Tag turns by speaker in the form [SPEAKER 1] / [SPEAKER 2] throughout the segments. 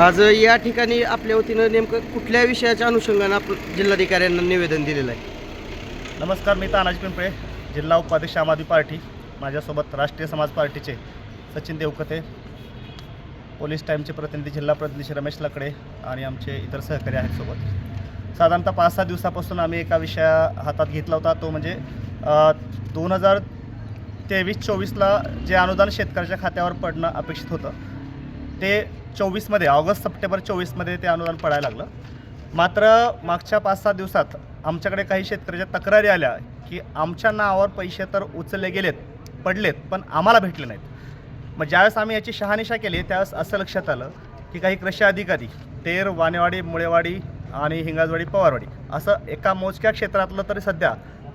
[SPEAKER 1] आज या ठिकाणी आपल्या वतीनं नेमकं कुठल्या विषयाच्या अनुषंगानं आपण जिल्हाधिकाऱ्यांना निवेदन दिलेलं आहे?
[SPEAKER 2] नमस्कार मी तानाजी पिंपळे जिल्हा उपाध्यक्ष आम आदमी पार्टी. माझ्यासोबत राष्ट्रीय समाज पार्टीचे सचिन देवकते पोलीस टाईमचे प्रतिनिधी जिल्हा प्रतिनिधी रमेश लकडे आणि आमचे इतर सहकारी आहेत सोबत. साधारणतः पाच सहा दिवसापासून आम्ही एका विषया हातात घेतला होता तो म्हणजे दोन हजार तेवीस चोवीसला जे अनुदान शेतकऱ्याच्या खात्यावर पडणं अपेक्षित होतं ते चोवीसमध्ये ऑगस्ट सप्टेंबर चोवीसमध्ये ते अनुदान पडायला लागलं. मात्र मागच्या पाच सहा दिवसात आमच्याकडे काही शेतकऱ्याच्या तक्रारी आल्या की आमच्या नावावर पैसे तर उचलले गेलेत पडलेत पण आम्हाला भेटले नाहीत. मग ज्यावेळेस आम्ही याची शहानिशा केली त्यावेळेस असं लक्षात आलं की काही कृषी अधिकारी तेर वानेवाडी मुळेवाडी आणि हिंगाजवाडी पवारवाडी असं एका मोजक्या क्षेत्रातलं तरी सध्या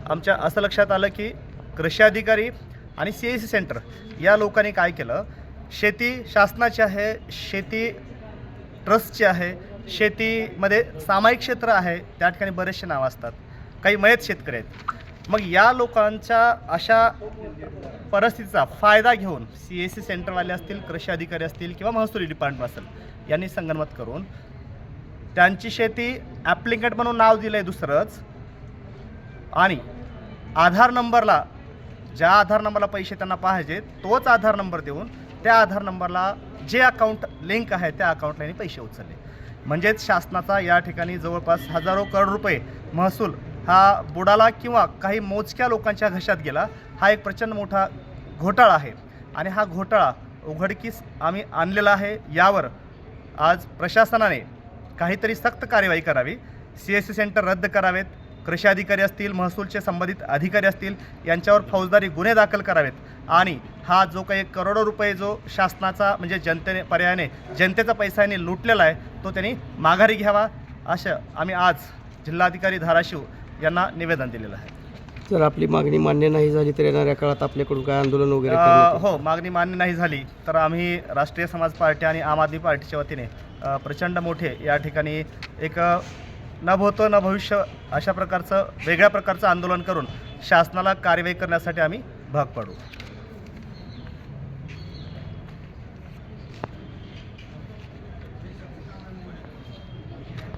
[SPEAKER 2] आमच्या असं लक्षात आलं की कृषी अधिकारी आणि सी एस सी सेंटर या लोकांनी काय केलं शेती शासनाची आहे शेती ट्रस्टची आहे शेतीमध्ये सामायिक क्षेत्र आहे त्या ठिकाणी बरेचसे नावं असतात. काही मयत शेतकरी आहेत. मग या लोकांच्या अशा परिस्थितीचा फायदा घेऊन सी एस सी सेंटरवाले असतील कृषी अधिकारी असतील किंवा महसुली डिपार्टमेंट असेल यांनी संगनमत करून त्यांची शेती ॲप्लिकेट म्हणून नाव दिलं आहे दुसरंच. आणि आधार नंबरला ज्या आधार नंबरला पैसे त्यांना पाहिजे तोच आधार नंबर देऊन त्या आधार नंबरला जे अकाउंट लिंक आहे त्या अकाउंटला यांनी पैसे उचलले. म्हणजेच शासनाचा या ठिकाणी जवळपास हजारो करोड रुपये महसूल हा बुडाला किंवा काही मोजक्या लोकांच्या घशात गेला हा एक प्रचंड मोठा घोटाळा आहे. आणि हा घोटाळा उघडकीस आम्ही आणलेला आहे. यावर आज प्रशासनाने काहीतरी सक्त कार्यवाही करावी. सी एस सी सेंटर रद्द करावेत. कृषी अधिकारी असतील महसूलचे संबंधित अधिकारी असतील यांच्यावर फौजदारी गुन्हे दाखल करावेत आणि हा जो काही करोडो रुपये जो शासनाचा म्हणजे जनतेने पर्यायाने जनतेचा पैसा यांनी लुटलेला आहे तो त्यांनी माघारी घ्यावा असं आम्ही आज जिल्हाधिकारी धाराशिव यांना निवेदन दिलेलं आहे
[SPEAKER 1] जर आपली मागणी मान्य नाही झाली तर येणाऱ्या काळात आपल्याकडून काय आंदोलन वगैरे?
[SPEAKER 2] हो मागणी मान्य नाही झाली तर आम्ही राष्ट्रीय समाज पार्टी आणि आम आदमी पार्टीच्या वतीने प्रचंड मोठे या ठिकाणी एक न भूतो न भविष्य अशा प्रकारचं वेगळ्या प्रकारचं आंदोलन करून शासनाला कार्यवाही करण्यासाठी आम्ही भाग पाडू.